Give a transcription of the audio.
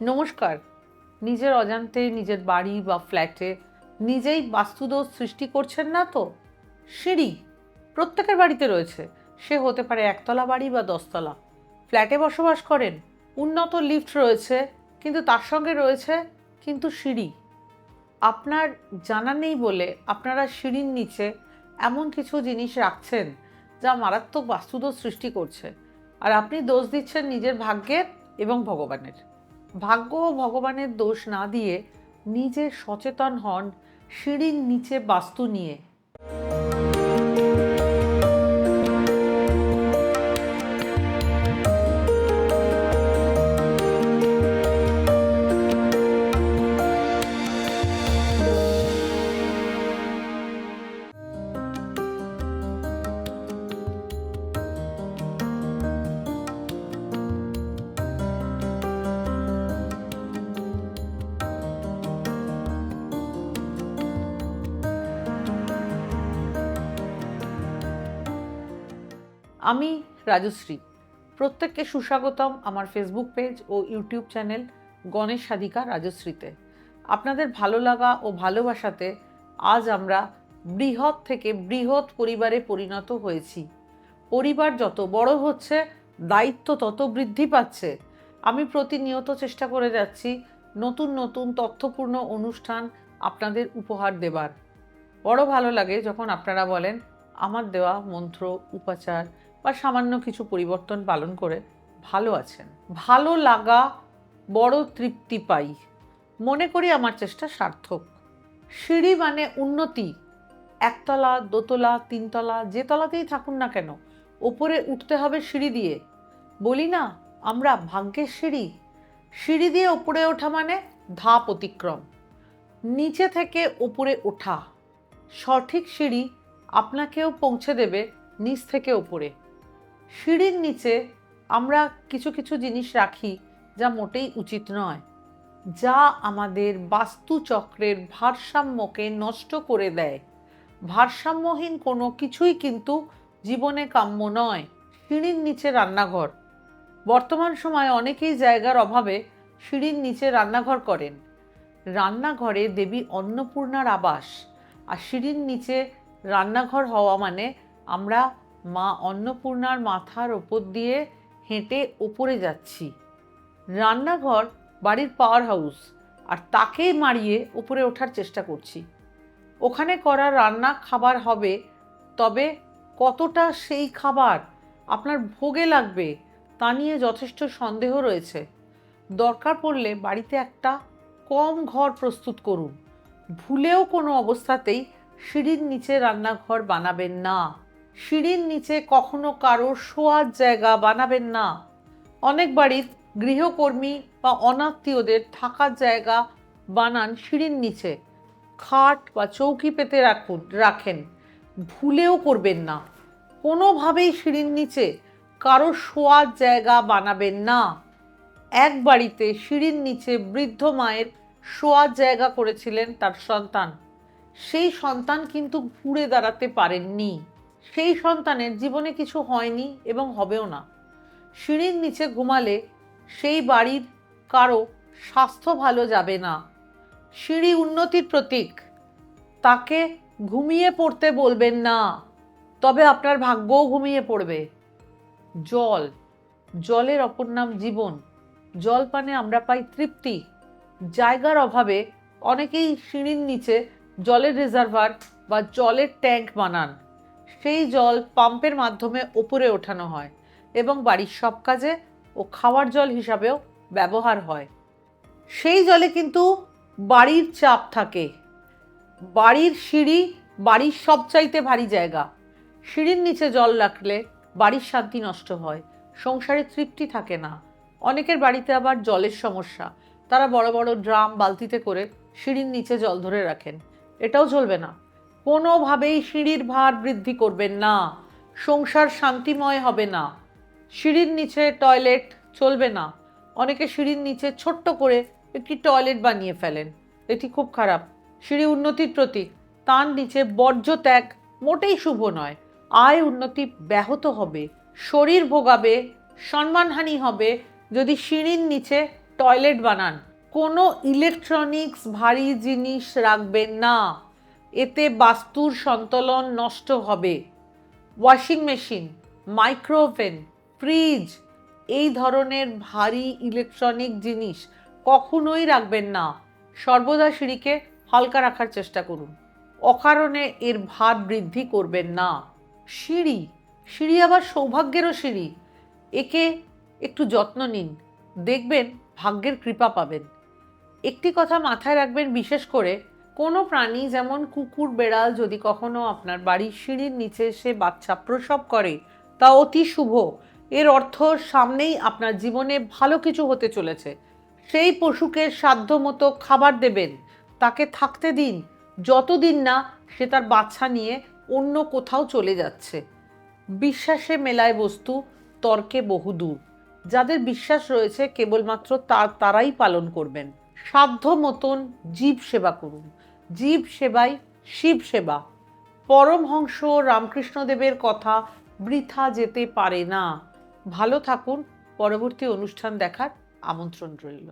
নমস্কার। নিজের অজান্তে নিজের বাড়ি বা ফ্ল্যাটে নিজেই বাস্তুদোষ সৃষ্টি করছেন না তো? সিঁড়ি প্রত্যেকের বাড়িতে রয়েছে। সে হতে পারে একতলা বাড়ি বা দশতলা। ফ্ল্যাটে বসবাস করেন। উন্নত লিফট রয়েছে, কিন্তু তার সঙ্গে রয়েছে কিন্তু সিঁড়ি। আপনার জানা নেই বলে আপনারা সিঁড়ির নিচে এমন কিছু জিনিস রাখছেন যা মারাত্মক বাস্তুদোষ সৃষ্টি করছে। আর আপনি দোষ দিচ্ছেন নিজের ভাগ্যের এবং ভগবানের। ভাগ্য ও ভগবানের দোষ না দিয়ে নিজে সচেতন হন সিঁড়ির নিচে বাস্তু নিয়ে। আমি রাজশ্রী। প্রত্যেককে সুস্বাগতম আমার ফেসবুক পেজ ও ইউটিউব চ্যানেল গণেশ সাধিকা রাজশ্রীতে। আপনাদের ভালো লাগা ও ভালোবাসাতে আজ আমরা বৃহৎ থেকে বৃহৎ পরিবারে পরিণত হয়েছি। পরিবার যত বড় হচ্ছে, দায়িত্ব তত বৃদ্ধি পাচ্ছে। আমি প্রতিনিয়ত চেষ্টা করে যাচ্ছি নতুন নতুন তথ্যপূর্ণ অনুষ্ঠান আপনাদের উপহার দেবার। বড় ভালো লাগে যখন আপনারা বলেন, আমার দেওয়া মন্ত্র, উপাচার বা সামান্য কিছু পরিবর্তন পালন করে ভালো আছেন। ভালো লাগা, বড় তৃপ্তি পাই। মনে করি আমার চেষ্টা সার্থক। সিঁড়ি মানে উন্নতি। একতলা, দোতলা, তিনতলা, যে তলাতেই থাকুন না কেন, ওপরে উঠতে হবে সিঁড়ি দিয়ে। বলি না, আমরা ভাগ্যের সিঁড়ি। সিঁড়ি দিয়ে ওপরে ওঠা মানে ধাপ অতিক্রম। নিচে থেকে ওপরে ওঠা। সঠিক সিঁড়ি আপনাকেও পৌঁছে দেবে নিচ থেকে ওপরে। সিঁড়ির নিচে আমরা কিছু কিছু জিনিস রাখি যা মোটেই উচিত নয়, যা আমাদের বাস্তুচক্রের ভারসাম্যকে নষ্ট করে দেয়। ভারসাম্যহীন কোনো কিছুই কিন্তু জীবনে কাম্য নয়। সিঁড়ির নিচে রান্নাঘর। বর্তমান সময়ে অনেকেই জায়গার অভাবে সিঁড়ির নিচে রান্নাঘর করেন। রান্নাঘরে দেবী অন্নপূর্ণার আবাস। আর সিঁড়ির নিচে রান্নাঘর হওয়া মানে আমরা মা অন্নপূর্ণার মাথার ওপর দিয়ে হেঁটে ওপরে যাচ্ছি। রান্নাঘর, বাড়ির পাওয়ার হাউস আর তাকেই মারিয়ে উপরে ওঠার চেষ্টা করছি। ওখানে করা রান্না খাবার হবে, তবে কতটা সেই খাবার আপনার ভোগে লাগবে তা নিয়ে যথেষ্ট সন্দেহ রয়েছে। দরকার পড়লে বাড়িতে একটা কম ঘর প্রস্তুত করুন। ভুলেও কোনো অবস্থাতেই সিঁড়ির নিচে রান্নাঘর বানাবেন না। সিঁড়ির নিচে কখনো কারও শোয়ার জায়গা বানাবেন না। অনেক বাড়ির গৃহকর্মী বা অনাত্মীয়দের থাকার জায়গা বানান সিঁড়ির নিচে। খাট বা চৌকি পেতে রাখুন, রাখেন। ভুলেও করবেন না। কোনোভাবেই সিঁড়ির নিচে কারও শোয়ার জায়গা বানাবেন না। এক বাড়িতে সিঁড়ির নিচে বৃদ্ধ মায়ের শোয়ার জায়গা করেছিলেন তার সন্তান। সেই সন্তান কিন্তু ঘুরে দাঁড়াতে পারেননি। সেই সন্তানের জীবনে কিছু হয়নি এবং হবেও না। সিঁড়ির নিচে ঘুমালে সেই বাড়ির কারও স্বাস্থ্য ভালো যাবে না। সিঁড়ি উন্নতির প্রতীক। তাকে ঘুমিয়ে পড়তে বলবেন না, তবে আপনার ভাগ্যও ঘুমিয়ে পড়বে। জল। জলের অপর নাম জীবন। জল পানে আমরা পাই তৃপ্তি। জায়গার অভাবে অনেকেই সিঁড়ির নিচে জলের রিজার্ভার বা জলের ট্যাঙ্ক বানান। সেই জল পাম্পের মাধ্যমে ওপরে ওঠানো হয় এবং বাড়ির সব কাজে ও খাওয়ার জল হিসাবেও ব্যবহার হয়। সেই জলে কিন্তু বাড়ির চাপ থাকে। বাড়ির সিঁড়ি বাড়ির সবচাইতে ভারী জায়গা। সিঁড়ির নিচে জল রাখলে বাড়ির শান্তি নষ্ট হয়, সংসারে তৃপ্তি থাকে না। অনেকের বাড়িতে আবার জলের সমস্যা। তারা বড় বড় ড্রাম বালতিতে করে সিঁড়ির নিচে জল ধরে রাখেন। এটাও চলবে না। কোনোভাবেই সিঁড়ির ভার বৃদ্ধি করবেন না। সংসার শান্তিময় হবে না। সিঁড়ির নিচে টয়লেট চলবে না। অনেকে সিঁড়ির নিচে ছোট্ট করে একটি টয়লেট বানিয়ে ফেলেন। এটি খুব খারাপ। সিঁড়ি উন্নতির প্রতীক তার নিচে বর্জ্য ত্যাগ মোটেই শুভ নয়। আয় উন্নতি ব্যাহত হবে। শরীর ভোগাবে, সম্মানহানি হবে। যদি সিঁড়ির নিচে টয়লেট বানান, কোনো ইলেকট্রনিক্স ভারী জিনিস রাখবেন না। এতে বাস্তুর সন্তলন নষ্ট হবে। ওয়াশিং মেশিন, মাইক্রোওভেন, ফ্রিজ, এই ধরনের ভারী ইলেকট্রনিক জিনিস কখনোই রাখবেন না। সর্বদা সিঁড়িকে হালকা রাখার চেষ্টা করুন। অকারণে এর ভার বৃদ্ধি করবেন না। সিঁড়ি সিঁড়ি আবার সৌভাগ্যেরও সিঁড়ি। একে একটু যত্ন নিন। দেখবেন ভাগ্যের কৃপা পাবেন। একটি কথা মাথায় রাখবেন, বিশেষ করে কোনো প্রাণী যেমন কুকুর, বেড়াল যদি কখনো আপনার বাড়ির সিঁড়ির নিচে এসে বাচ্চা প্রসব করে, তা অতি শুভ। এর অর্থ সামনেই আপনার জীবনে ভালো কিছু হতে চলেছে। সেই পশুকে সাধ্য মতো খাবার দেবেন, তাকে থাকতে দিন, যতদিন না সে তার বাচ্চা নিয়ে অন্য কোথাও চলে যাচ্ছে। বিশ্বাসে মেলায় বস্তু, তর্কে বহুদূর যাদের বিশ্বাস রয়েছে, কেবলমাত্র তা তারাই পালন করবেন। সাধ্য মতন জীব সেবা করুন। জীব সেবাই শিব সেবা। পরমহংস রামকৃষ্ণদেবের কথা বৃথা যেতে পারে না। ভালো থাকুন। পরবর্তী অনুষ্ঠান দেখার আমন্ত্রণ রইল।